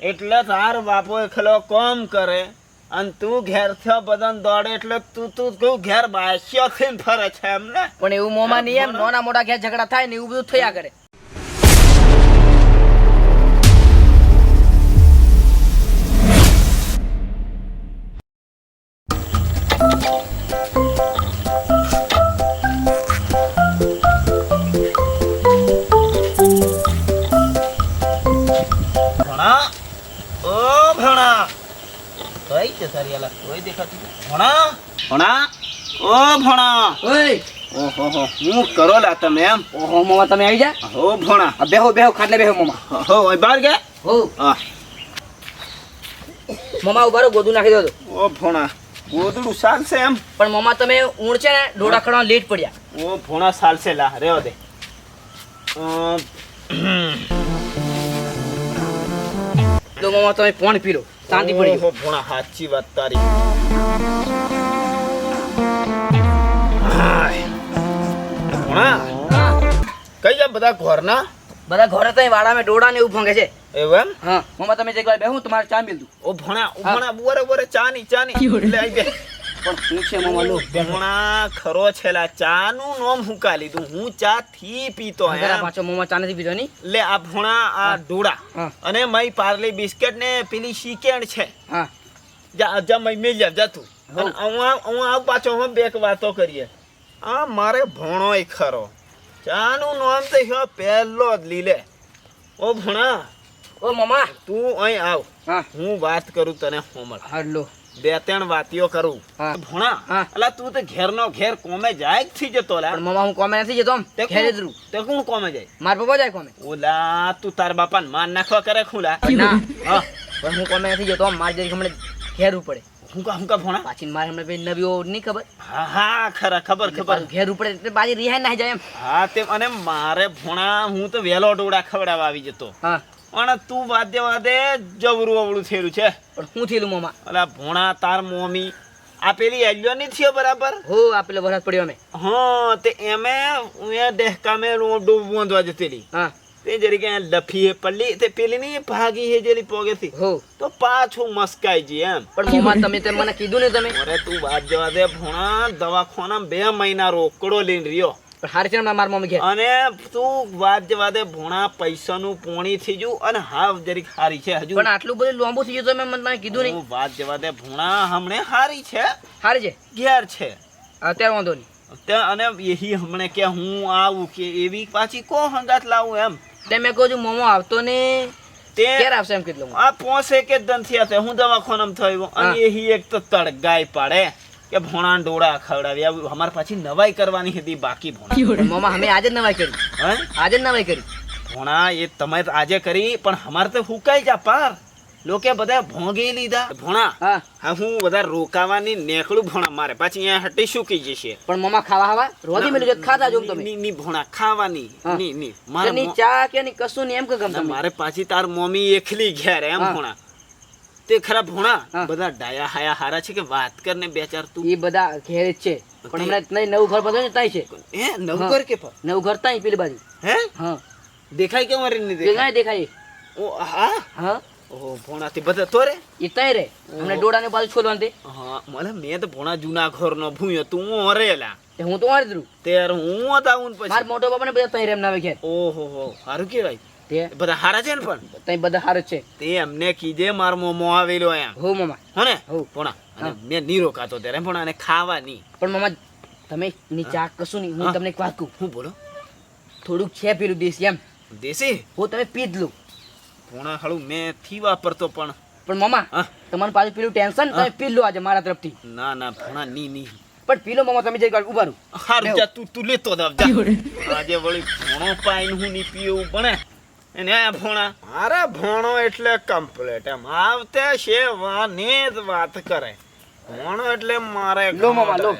એટલે તાર બાપો એકલો કોમ કરે અને તું ઘેર થયો બધાને દોડે એટલે તું તું કહું ઘેર બાસ્યો થઈને ફરે છે એમને પણ એવું મોમાં નહીં એમ નાના મોટા ઘેર ઝઘડા થાય ને એવું બધું થયા કરે. છે તારી આલા કોઈ દેખાતી ભણા? ભણા? ઓ ભણા. ઓય. ઓહો હો. હું કરો લા તમે એમ. ઓહો મોમાં તમે આવી જા. હો ભણા. આ બેહો બેહો ખાટલે બેહો મામા. હો ઓય બહાર ગયા હો. હા. મોમાં ઉભારો ગોદું નાખી દો. ઓ ભણા ગોદડું ચાલશે એમ. પણ મમા તમે ઊંડ છે ને ખડવા લેટ પડ્યા. ઓ ભણા સાલશે લા. રેવા દે. અમ, તો તમે પોણ પીરો. શાંતિ પડી ઓહો, ભણા સાચી વાત તારી. ભણા કઈ જા બધા ઘરના? બધા ઘરે તો વાડામાં ડોડા ને એવું ભંગે છે. એવું એમ? હા મમ્મા તમે જે બેહું તમારે ચા મિલ દઉં. ઓ ભણા ભણા બોરે ની ચાની ચાની એટલે બે પણ શું છે મામાલો ઘણા ખરો છેલા ચા નું નોમ હું કા લીધું? હું ચા થી પીતો હે એમ. પાછો મોમાં ચા નથી પીતો ની લે આ ભણા આ ડોડા અને મય પાર્લી બિસ્કિટ ને પેલી શીકેણ છે. હા. જા જા મય મેલ જા જા તું. અને હું આ આવ પાછો હું બે એક વાતો કરીએ. આ મારે ભણોય ખરો. ચા નું નામ તો હ્યો પહેલો જ લીલે. ઓ ભણા ઓ મામા. તું અહીં આવ. હું. વાત કરું તને હોમળ હાલો. બે ત્રણ વાતીઓ કરું. ભણા. એટલે અલા તું તો ઘેર નો ઘેર કોમે જાય જ થી જતો લા મમા હું કોમે નથી જતો તે ઘેરે જ રહું. તે કોણ કોમે જાય? માર પપ્પા જાય કોમે? ઓલા તું તાર બાપાને માર નાખવા કરે ખુલા ના. હા. પણ હું કોમે નથી જતો માર મારી હમણે ઘેર પડે. હું કા હું કા ભણા? પાછી મારે હમણાં ભાઈ નવીઓ નહીં ખબર? હા હા ખરા ખબર ખબર. ઘેર ઉપડે એટલે બાજી રિહાઈ ના જાય એમ. હા તે અને મારે ભણા હું તો વેલો ડોડા ખવડાવવા આવી જતો. હા. પણ તું વાદ્ય વાદે જબરું અવળું થયેલું છે. પણ શું થયેલું મોમાં? ઓલા ભણા તાર મોમી આ પેલી એલ્યો ની થયો બરાબર? હો આ પેલો વરસાદ પડ્યો અમે. હા તે એમે ઉયા ડેહકામે ડૂબ બાંધવા જતેલી. હા. તે જરીકે લફી હે પલ્લી તે પેલી ની ભાગી હે જેલી પોગેથી. હો. તો પાછું મસ્કાઈ જી એમ. પણ મોમાં તમે તે મને કીધું ને તમે. અરે તું વાત જવા દે ભણા દવાખાના બે મહિના રોકડો લઈને રહ્યો. હારી છે મારા મમ્મી કે અને તું વાત જવા દે ભણા પૈસાનું પોણી થઈ ગયું અને હાવ જરીક હારી છે હજુ. પણ આટલું બધું લાંબુ થઈ ગયું મેં મને કીધું નહીં. વાત જે વાતે ભોણા હમણે હારી છે. હારી છે? ઘેર છે. અત્યારે વાંધો નહીં. અને એહી હમણે કે હું આવું કે એવી પાછી કો હંગાત લાવું એમ. તે મેં કહું છું મોમો આવતો ને તે ક્યારે આવશે એમ કીધું. આ પોસે કે દન થયા તે હું દવાખાનામાં થયો અને એહી એક તો તડગાઈ પાડે. કે ભણા ડોળા ખવડાવી. આવું અમારે પાછી નવાઈ કરવાની હતી બાકી ભોણા. અમે આજે જ નવાઈ કરી. હે? આજે જ નવાઈ કરી. ભોણા એ તમે આજે કરી પણ અમારે તો હુકાઈ જા પાર. લોકે બધા ભોંગી લીધા. ભોણા હા. હા બધા રોકાવાની નેકળું ભોણા મારે. પાછી અહીંયા હટી શું જશે. પણ મમા ખાવા હવા? રોજી મેલું છે ખાતા જો તમે? ની ની ભોણા ખાવાની. ની ની. મારે ની ચા કે ની કશું નહીં એમ કે ગમ મારે પાછી તાર મમ્મી એકલી ઘેર એમ. ભણા. તે ખરા ભોણા બધા ડાયા હાયા હારા છે કે વાત કર ને બે ચાર તું? એ બધા ઘેર જ છે. પણ હમણાં નહીં નવું ઘર બધું તાઈ છે. હે નવકર કે પર? નવું ઘર તાઈ પેલી બાજુ. હે? હા. દેખાય કે મારી નહીં દેખાય? ના દેખાય. ઓ હા? હા. ઓ ભણાથી બધા તો રે? એ તાઈ રે. હમણાં ડોડાને બાજુ છોડવા તે. હા મને મેં તો ભોણા જૂના ઘરનો ભૂયો તું હરેલા તે હું તો વાળી દઉં તેર હું હતા હું મારા પછી. મોટો બાપા ને બધા તાઈ રેમ ના ઘેર. ઓહો હો સારું કેવાય તે બધા હારા છે ને પણ? તઈ બધા હારા છે. તે અમને કીધે માર મોમો આવેલો આયા હો મામા. હો ને? હો. પણ. અને મેં નીરો કાતો ત્યારે પણ આને ખાવાની. પણ મામા તમે ની ચા કશું નહીં હું તમને એક વાત કહું. હું બોલો? થોડુંક છે પેલું દેશી એમ. દેશી? હો તમે પી જ લો. ભણા હાળું મેં થી વાપરતો પણ. પણ મામા. તમારું પાછું પેલું ટેન્શન તમે પી લો આજે મારા તરફથી. ના ના ભણા ની ની પણ પીલો મામા તમે જઈ ઊભા રહો. હારું જા તું તું લેતો જાવ જા આજે વળી ઘણો પાઈન હું ની પીવું ભણે. એને આ ભણા? મારે ભણો એટલે કમ્પ્લીટ એમ. આવતે છે વાની જ વાત કરે. ભણો એટલે મારે લો મામા, લો.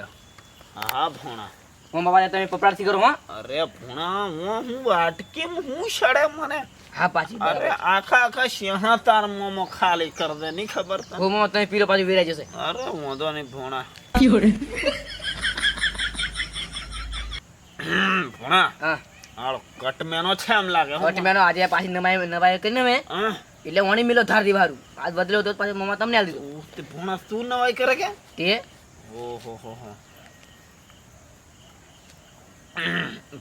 હા ભણા. મામા વાળા તમે પપડાથી કરો હા. અરે ભણા હું હું વાટકી હું સડે મને. હા પાછી અરે આખા આખા સિંહા તાર મોમો ખાલી કર દે નહીં ખબર તને? હું મોમો તમે પીરો પાછી વેરાઈ જશે. અરે વાંધો નહીં ભોણા. હમ, ભોણા હા. કટમેનો છે એમ લાગે કટમેનો આજે પાછી નવાઈ નવાઈ કરીને મેં એટલે વણી મિલો ધાર દીવારું. આજ બદલ્યો તો પાછી મમ્મા તમને આલી દીધું ઓ, તે ભૂણા શું નવાઈ કરે કે? તે? ઓહો હો હો.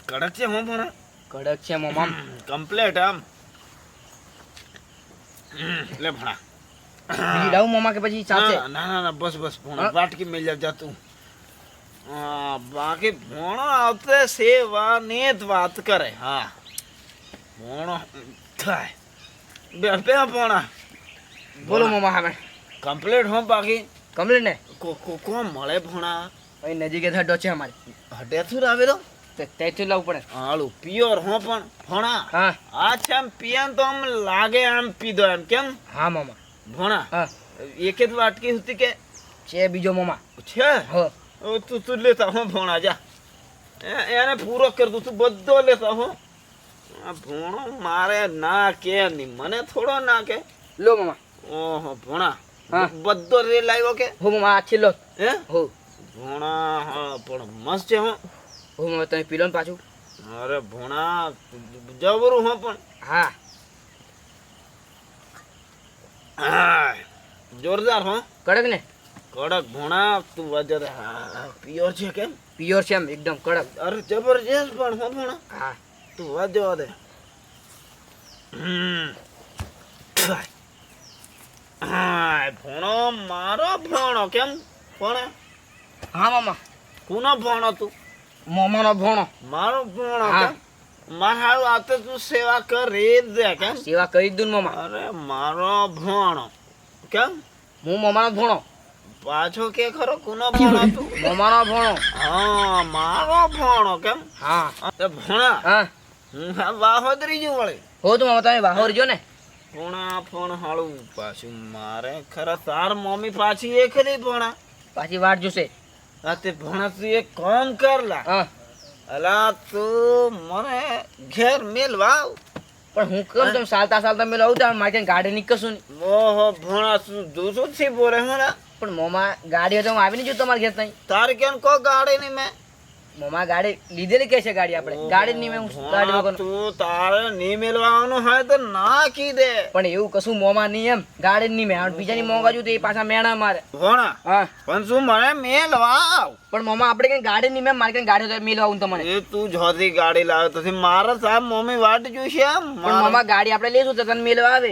કડક છે હું ભણા. કડક છે મમ્મા. કમ્પ્લેટ આમ લે ભણા. બીજી લાવું મમ્મા કે પછી ચાલશે? ના ના ના બસ બસ ભણા? વાટકી મેલ જા તું. હા બાકી ભોણો આવતે સેવાને જ વાત કરે હા. ભોણો થાય. બે બે ભોણા. બોલો મમા હવે. કમ્પ્લીટ હો બાકી? કમ્પ્લીટ ને? કો કો કો મળે ભોણા? અહીં નજીક થડો છે અમારે. હટેથુર આવેલો તે? તેથી લાવવું પડે. હાલું પિયોર હો પણ ભોણા. હા. આ છે આમ પિયન તો આમ લાગે આમ પીધો એમ કેમ? હા મમા. ભોણા હા. એક જ વાટકી હતી કે? છે બીજો મમા. છે? હો. તું તું લેતા હો ભોણા જા. એને પૂરો કર દઉં તું બધો લેતા હો આ ભોણો મારે ના કે નહીં મને થોડો ના કે લો મામા. ઓહો ભોણા. બધો રે લાવ્યો કે? હો મામા આ છેલ્લો. હે? હો. ભોણા હા પણ મસ્ત છે હો. હો મમ્મા તમે પીલો ને પાછું? અરે ભોણા જબરું હો પણ. હા જોરદાર હો. કડક ને? કડક ભોણા તું વજર હા પિયોર છે કેમ? પ્યોર છે એમ એકદમ કડક. અરે જબરજસ્ત પણ હો ભોણા. હા. તું વાજો દે ભણો મારો ભોણો કેમ? ભોણે. હા મામા. કુનો ભોણો તું? મમ્માનો ભોણો. મારો ભોણો. કેમ? મારે આ તો તું સેવા કરી જ દે કેમ? સેવા કરી દઉં ને મમ્મા અરે મારો ભોણો. કેમ? હું મામાનો ભોણો. પાછો કે ખરો કુનો ભણો તું? મમાનો ભણો. હા મારો ભણો કેમ? હા. તે ભણા. હા. હું આ વાહોદરી જો વળે. હો તો મમ્મા તમે વાહોર જો ને. ભણા ફણ હાળું. પાછું મારે ખરા તાર મમ્મી પાછી એ નહીં ભણા. પાછી વાટ જોશે. આ તે ભણા તું એક કામ કર લા. હા. અલા તું મને ઘેર મેલ વાવ પણ હું કેમ તમે સાલતા સાલતા મેલ આવું ત્યાં મારે ગાડી નીકળશું ઓહો ભણા શું જોજો છે બોરે હું પણ મોમાં ગાડી તો હું આવી નહીં જોઉં તમારે ઘેર નહીં તારે કેમ કો ગાડી નહીં મેં? મોમાં ગાડી લીધેલી કે છે ગાડી આપણે. ગાડી નહીં મેં ગાડી વગર તું તારે નહીં મેલવાનું હોય તો ના કી દે. પણ એવું કશું મોમાં નહીં એમ. ગાડી નહીં મેં. બીજાની મોંઘા જોતી તો એ પાછા મેણા મારે. ભોણા હા. પણ શું મને મેલ વાવ પણ મોમાં આપણે કઈ ગાડી નહીં મેં. મારે કઈ ગાડી તો મેલવા આવું તમને. એ તું જોતી ગાડી લાવે. તો મારા સાહેબ મમ્મી વાટ જોશે પણ મોમાં ગાડી આપણે લેશું તો તને મેલવા આવે.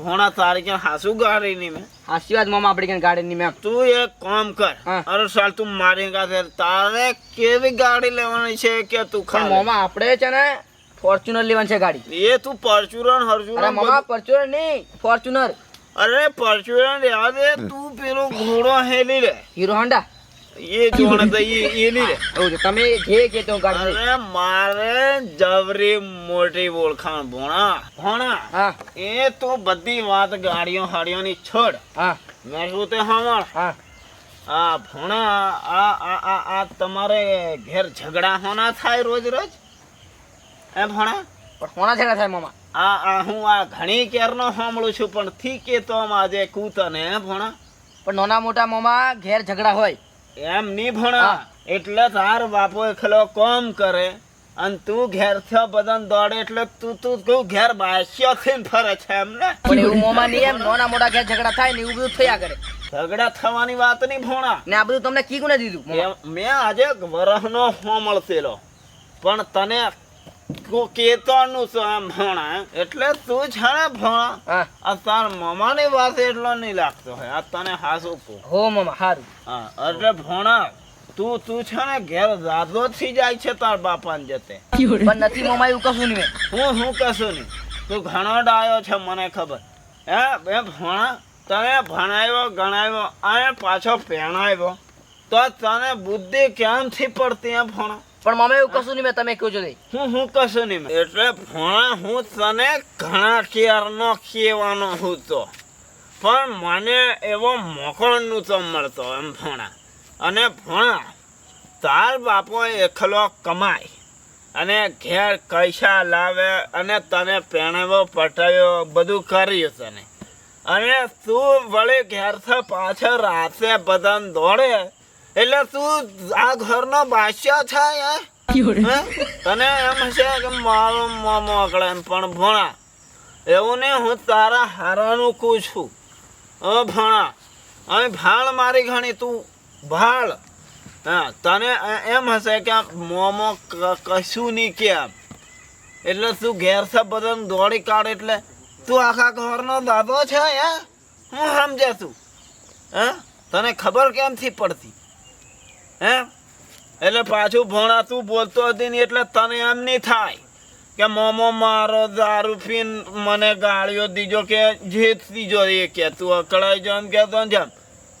ભોણા તારે ક્યાં હાસુ ગાડી નહીં મેં? હાસી મામા આપડી કઈ ગાડી નહીં મેં તું એક કામ કર. અરે સાલ તું મારી પાસે તારે કેવી ગાડી લેવાની છે કે તું ખા મામા આપણે છે ને ફોર્ચ્યુનર લેવાની છે ગાડી. એ તું પરચુરન અરે મામા પરચુરન નહીં ફોર્ચ્યુનર અરે પરચુરન યાદ દે તું પેલો ઘોડો હેલી લે. Hero Honda. એ જોણે તો એ એલી રે. તમે જે કે તો અરે મારે જવરી મોટી ઓળખાણ ભોણા. ભોણા હા. એ તું બધી વાત ગાડીઓ હાડીઓની છોડ. હા. મેં શું તે સાંભળ હા. આ ભોણા આ આ આ આ તમારે ઘેર ઝઘડા હોના થાય રોજ રોજ? એ ભોણા? પણ હોણા ઝઘડા થાય મામા. આ આ હું આ ઘણી કેરનો સાંભળું છું પણ થી કે તો આજે કૂતને ભોણા? પણ નાના મોટા મામા ઘેર ઝઘડા હોય. એમ નહીં ભણા. એટલે તાર બાપો એકલો કોમ કરે અને તું ઘેર થયો બધાને દોડે એટલે તું તું તું ઘેર બાસ્યો થઈને ફરે છે એમ ને? પણ એવું મોમાં નહીં એમ નાના મોટા ઘેર ઝઘડા થાય ને એવું બધું થયા કરે. ઝઘડા થવાની વાત નહીં ભોણા. ને આ બધું તમને કીધું ને દીધું મેં આજે વરહનો હોમળતેલો પણ તને કેતોનું છે એમ ભણા એટલે તું છે ને ભોણા. આ તાર મમાની વાત એટલો નહીં લાગતો હોય. આ તને હાસું કહું. હો મામા હારું. હા એટલે ભણા તું તું છે ને ઘેર દાદો થઈ જાય છે તાર બાપાને જતે. પણ નથી મમ્મા એવું કશું નહીં હું હું કશું નહીં. તું ઘણો ડાયો છે મને ખબર. હે બે ભણા તને ભણાવ્યો ગણાવ્યો અને પાછો પહેણાવ્યો તો તને બુદ્ધિ ક્યાંથી પડતી હે ભોણા? પણ મમ્મા એવું કશું નહીં, મેં તમે કહો છો. હું હું કશું નહીં એટલે ભણા હું તને ઘણા કેરનો કહેવાનો તો. પણ મને એવો મોકળ નહોતો મળતો એમ ભણા. અને ભણા, તાર બાપો એકલો કમાય. અને ઘેર કૈસા લાવે અને તને પેણાવો પટાવ્યો, બધું કર્યું તને. અને તું વળી ઘેરથી પાછળ રાતે બધાને દોડે એટલે તું આ ઘરનો બાદશાહ યાર. તને એમ છે કે મારો મોમો અકળે એમ પણ ભણા એવું ને હું તારા હારાનું કહું છું. અ ભણા અહીં ભાળ મારી ઘણી તું ભાળ. હા તને એમ હશે કે મોમો કશું નહીં કે એટલે તું ઘેર છે બધાને દોડી કાઢ એટલે. તું આખા ઘરનો દાદો છે હે? હું સમજે તું હે? તને ખબર કેમથી પડતી? હે? એટલે પાછું ભણા તું બોલતો હતી ને એટલે તને એમ નહીં થાય કે મોમો મારો દારૂ પીન મને ગાળ્યો દીજો કે જે દીજો એ કે તું અકળાઈ જો એમ કહેતો જેમ.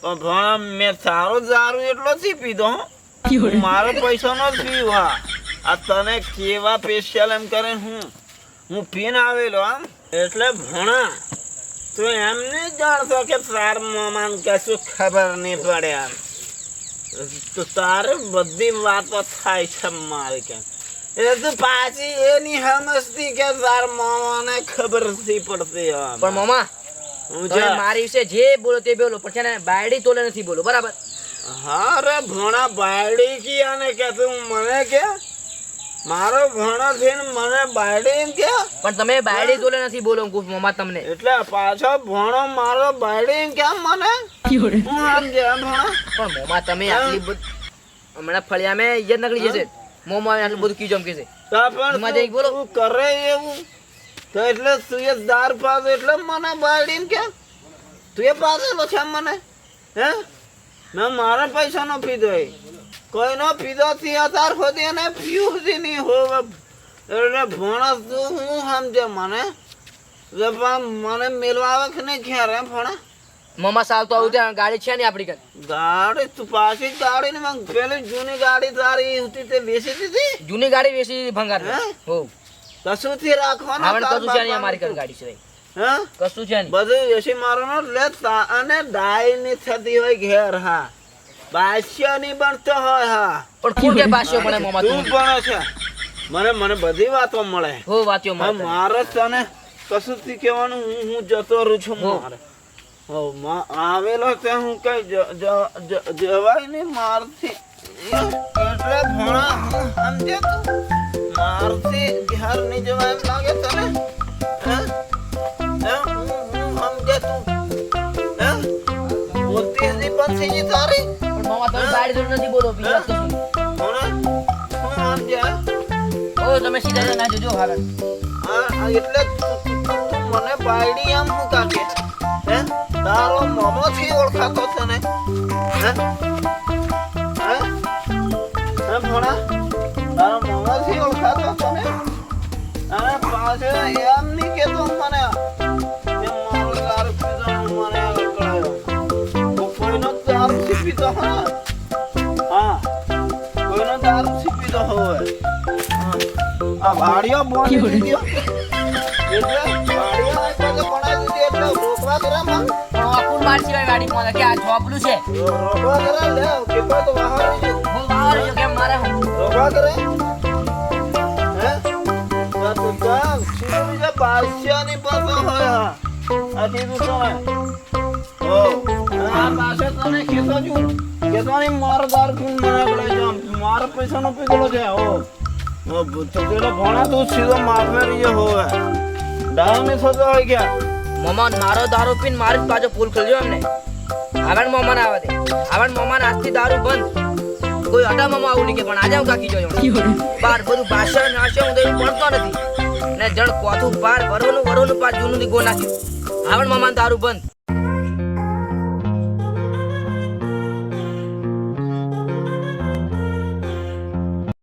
પણ ભણા, મેં સારો દારૂ એટલો જ પીધો મારો પૈસા નો જ પીવું, હા. આ તને કેવા સ્પેશિયલ એમ કરે હું? હું પીન આવેલો, આમ. એટલે ભણા, તું એમ નહીં જાણતો કે તાર મામાને કશું ખબર નહીં પડે આમ. તો તારે બધી વાતો થાય છે મારી કે એ તું પાછી એ નહીં સમજતી કે તાર મામાને ખબર નથી પડતી. પણ મામા હું તમે મારી વિશે જે બોલો તે બોલો પણ છે ને બાયડી તોલે નથી બોલો બરાબર? હા રે ભણા બાયડી કી અને કે તું મને કે? મારો ભણો થઈને મને બાયડી કે પણ તમે બાયડી જોલે નથી બોલો હું કહું તમને. એટલે પાછો ભણો મારો બાયડી કેમ મને? હું સમજે ભણા પણ મોમા તમે આટલી બધી હમણાં ફળિયા મેં ઇજ્જત નકળી જશે મોમા આટલું બધું કીધું કે છે. તો પણ બોલો. હું કરે એવું. તો એટલે તું એ દાર પાસ એટલે મને બાયડી કે તું એ પાડેલો છે મને? હે? મેં મારા પૈસા નો પીધો એ કોઈનો પીધો થી અત્યાર ખોદી અને પીવું જ નહીં. હોવે એટલે ભણસ તું હું સમજે મને? મને મેળવા આવે કે નહીં ઘેર એમ ભણા? મોમા સાલ તો આવું ત્યાં ગાડી છે ને આપણી ઘર? ગાડી તું પાછી ગાડી ને મગ પેલી જૂની ગાડી તારી હતી તે બેસી દીધી? જૂની ગાડી વેચી ભંગાર હે? કશું થી રાખવાનું આવણ કશું છે નહીં અમારી ઘર ગાડી છે હા? કશું છે નહીં. બધું એસી મારવાનું લે અને ડાઈ ની થતી હોય ઘેર હા. બાસ્ય નહીં બનતો હોય હા. પણ કોણ કે બાસ્યો પડે મોમાં તું પણ છે. મને મને બધી વાતો મળે. હો વાતો મળે મારે તને કશું થી કહેવાનું હું હું જતો રહું છું મારે. હો માં આવેલો તે હું કઈ જવાય નહીં મારથી. એટલે ભણા સમજે તું? મારથી ઘેર નહીં જવાય એમ લાગે તને? હે? સમજે તું? પણ થઈ તારી પણ બાર તોલે નથી બોલો બીજી હું ઓ તમે સીધા ના જોજો હાલ આ એટલે મને બાયડી આમ હું કે હે? તારો મોમો થી ઓળખાતો છે ને હે હે? કામ સીધું બીજા બાદશાહની પાસે તને ખેતો છું મારો દારૂ પીને. મારા દારૂ પીને જ પાછો પુલ ખોલજો એમને. આવણ આવે દે. આવણ આજથી દારૂ બંધ. કોઈ અટા મોમા આવું નહીં કે પણ આજે હું કાકી જોયો. બાર બધું ભાષણ નાશે હું તો નથી. ને જણ કોથું બાર વરોનું વરોનું પાર જૂનું થી નાખ્યું. આવણ મોમા દારૂ બંધ.